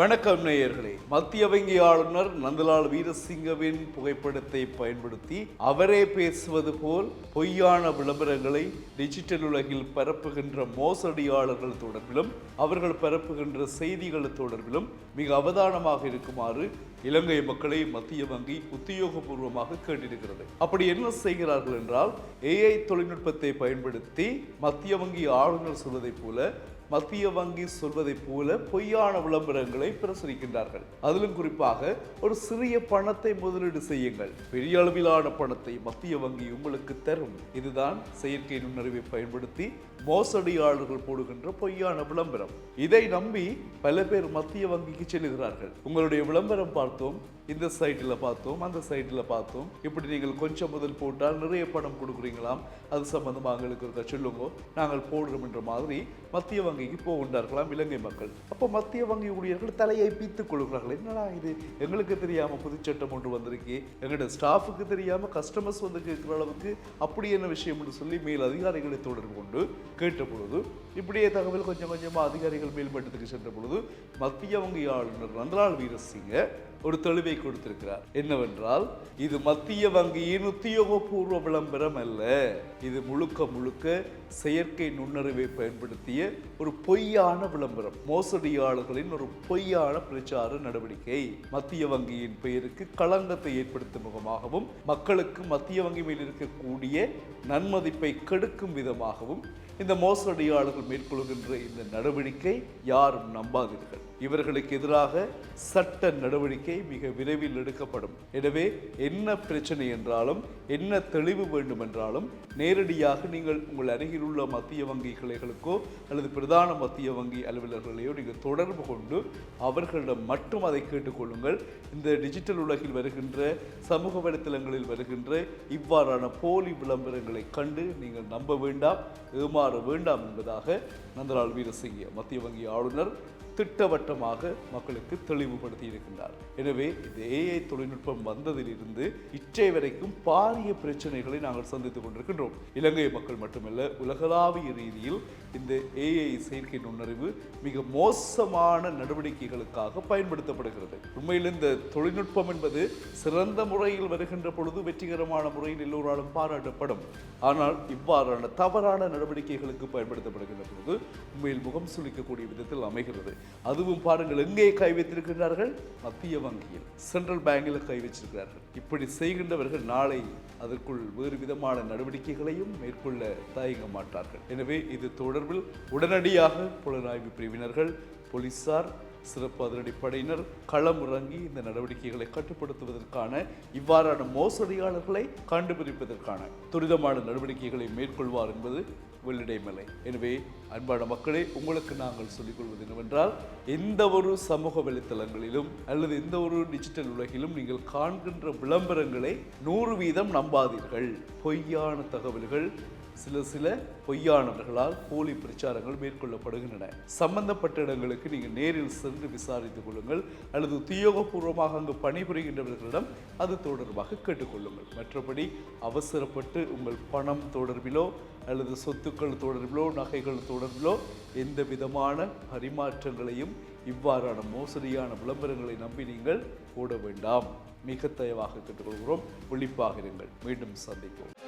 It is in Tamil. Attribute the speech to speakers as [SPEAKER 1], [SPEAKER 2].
[SPEAKER 1] வணக்கம் நேயர்களே. மத்திய வங்கி ஆளுநர் நந்தலால் வீரசிங்கவின் புகைப்படத்தை பயன்படுத்தி அவரே பேசுவது போல் பொய்யான விளம்பரங்களை டிஜிட்டல் உலகில் பரப்புகின்ற மோசடியாளர்கள் தொடர்பிலும் அவர்கள் பரப்புகின்ற செய்திகள் தொடர்பிலும் மிக அவதானமாக இருக்குமாறு இலங்கை மக்களை மத்திய வங்கி உத்தியோகபூர்வமாக கேட்டிருக்கிறது. அப்படி என்ன செய்கிறார்கள் என்றால் ஏஐ தொழில்நுட்பத்தை பயன்படுத்தி மத்திய வங்கி ஆளுநர் சொல்வதைப் போல மத்திய வங்கி சொல்வதைப் போல பொய்யான விளம்பரங்களை பிரசுரிக்கின்றார்கள். அதிலும் குறிப்பாக ஒரு சிறிய பணத்தை முதலீடு செய்யுங்கள். பெரிய அளவிலான பணத்தை மத்திய வங்கி உங்களுக்கு தரும். இதுதான் செயற்கை நுண்ணறிவை பயன்படுத்தி மோசடியாளர்கள் போடுகின்ற பொய்யான விளம்பரம். இதை நம்பி பல பேர் மத்திய வங்கிக்கு செல்கிறார்கள். உங்களுடைய விளம்பரம் பார்த்தோம் இந்த சைட்டில் பார்த்தோம் அந்த சைட்டில் பார்த்தோம். இப்படி நீங்கள் கொஞ்சம் முதல் போட்டால் நிறைய பணம் கொடுக்குறீங்களாம். அது சம்பந்தமாக எங்களுக்கு சொல்லுங்க. நாங்கள் போடுறோம் என்ற மாதிரி மத்திய வங்கி வங்கிக்கு போகின்றார்களாம் இலங்கை மக்கள். அப்போ மத்திய வங்கி ஊழியர்கள் தலையை பீத்துக் கொள்கிறார்கள். என்னடா இது? எங்களுக்கு தெரியாமல் புதுச்சட்டம் ஒன்று வந்திருக்கு. எங்களோட ஸ்டாஃபுக்கு தெரியாமல் கஸ்டமர்ஸ் வந்து கேட்குற அளவுக்கு அப்படி என்ன விஷயம் என்று சொல்லி மேல் அதிகாரிகளை தொடர்பு கொண்டு கேட்ட பொழுது இப்படியே தகவல் கொஞ்சம் கொஞ்சமாக அதிகாரிகள் மேல்மட்டத்துக்கு சென்ற பொழுது மத்திய வங்கி ஆளுநர் நந்தலால் வீரசிங்க ஒரு தெளிவை கொடுத்திருக்கிறார். என்னவென்றால் இது மத்திய வங்கியின் உத்தியோகபூர்வ விளம்பரம் அல்ல. இது முழுக்க முழுக்க செயற்கை நுண்ணறிவை பயன்படுத்திய ஒரு பொய்யான விளம்பரம் மோசடியாளர்களின் ஒரு பொய்யான பிரச்சார நடவடிக்கை. மத்திய வங்கியின் பெயருக்கு களங்கத்தை ஏற்படுத்தும் முகமாகவும் மக்களுக்கு மத்திய வங்கி மேல் இருக்கக்கூடிய நன்மதிப்பை கெடுக்கும் விதமாகவும் இந்த மோசடியாளர்கள் மேற்கொள்கின்ற இந்த நடவடிக்கை யாரும் நம்பாதீர்கள். இவர்களுக்கு எதிராக சட்ட நடவடிக்கை மிக விரைவில் எடுக்கப்படும். எனவே என்ன பிரச்சனை என்றாலும் என்ன தெளிவு வேண்டும் என்றாலும் நேரடியாக நீங்கள் உங்கள் அருகில் உள்ள மத்திய வங்கி கிளைகளுக்கோ அல்லது பிரதான மத்திய வங்கி அலுவலர்களையோ நீங்கள் தொடர்பு கொண்டு அவர்களிடம் மட்டும் அதை கேட்டுக்கொள்ளுங்கள் இந்த டிஜிட்டல் உலகில் வருகின்ற சமூக வலைத்தளங்களில் வருகின்ற இவ்வாறான போலி விளம்பரங்களை கண்டு நீங்கள் நம்ப வேண்டாம் ஏமாற வேண்டாம் என்பதாக நந்தலால் வீரசிங்க மத்திய வங்கி ஆளுநர் திட்டவட்டமாக மக்களுக்கு தெளிவுபடுத்தி இருக்கின்றார் எனவே இந்த ஏஐ தொழில்நுட்பம் வந்ததிலிருந்து இற்றை வரைக்கும் பாரிய பிரச்சனைகளை நாங்கள் சந்தித்துக் கொண்டிருக்கின்றோம். இலங்கை மக்கள் மட்டுமல்ல உலகளாவிய ரீதியில் இந்த ஏஐ செயற்கை நுண்ணறிவு மிக மோசமான நடவடிக்கைகளுக்காக பயன்படுத்தப்படுகிறது. உண்மையில் இந்த தொழில்நுட்பம் என்பது சிறந்த முறையில் வருகின்ற பொழுது வெற்றிகரமான முறையில் எல்லோராலும் பாராட்டப்படும். ஆனால் இவ்வாறான தவறான நடவடிக்கைகளுக்கு பயன்படுத்தப்படுகின்ற பொழுது உண்மையில் முகம் சுளிக்கக்கூடிய விதத்தில் அமைகிறது. அதுவும் பாருங்கள் எங்கே கை வைத்திருக்கின்றார்கள்? மத்திய வங்கியில் சென்ட்ரல் பேங்கில் கை வச்சிருக்கிறார்கள் இப்படி செய்கின்றவர்கள் நாளை அதற்குள் வேறு விதமான நடவடிக்கைகளையும் மேற்கொள்ள தயங்க மாட்டார்கள். எனவே இது தொடர்பில் உடனடியாக புலனாய்வு பிரிவினர்கள் போலீசார் சிறப்பு அதிரடிப்படையினர் களமிறங்கி இந்த நடவடிக்கைகளை கட்டுப்படுத்துவதற்கான இவ்வாறான மோசடியாளர்களை கண்டுபிடிப்பதற்கான துரிதமான நடவடிக்கைகளை மேற்கொள்வார் என்பது வெள்ளிடைமலை. எனவே அன்பான மக்களே உங்களுக்கு நாங்கள் சொல்லிக் கொள்வது என்னவென்றால் எந்த ஒரு சமூக வலைத்தளங்களிலும் அல்லது எந்த ஒரு டிஜிட்டல் உலகிலும் நீங்கள் காண்கின்ற விளம்பரங்களை நூறு வீதம் நம்பாதீர்கள். பொய்யான தகவல்கள் சில சில பொய்யானவர்களால் போலி பிரச்சாரங்கள் மேற்கொள்ளப்படுகின்றன. சம்பந்தப்பட்ட இடங்களுக்கு நீங்கள் நேரில் சென்று விசாரித்துக் கொள்ளுங்கள். அல்லது உத்தியோகபூர்வமாக அங்கு பணிபுரிகின்றவர்களிடம் அது தொடர்பாக கேட்டுக்கொள்ளுங்கள். மற்றபடி அவசரப்பட்டு உங்கள் பணம் தொடர்பிலோ அல்லது சொத்துக்கள் தொடர்பிலோ நகைகள் தொடர்பிலோ எந்த விதமான பரிமாற்றங்களையும் இவ்வாறான மோசடியான விளம்பரங்களை நம்பி நீங்கள் போட வேண்டாம். மிக தயவாக கேட்டுக்கொள்கிறோம். விழிப்பாக இருங்கள். மீண்டும் சந்திப்போம்.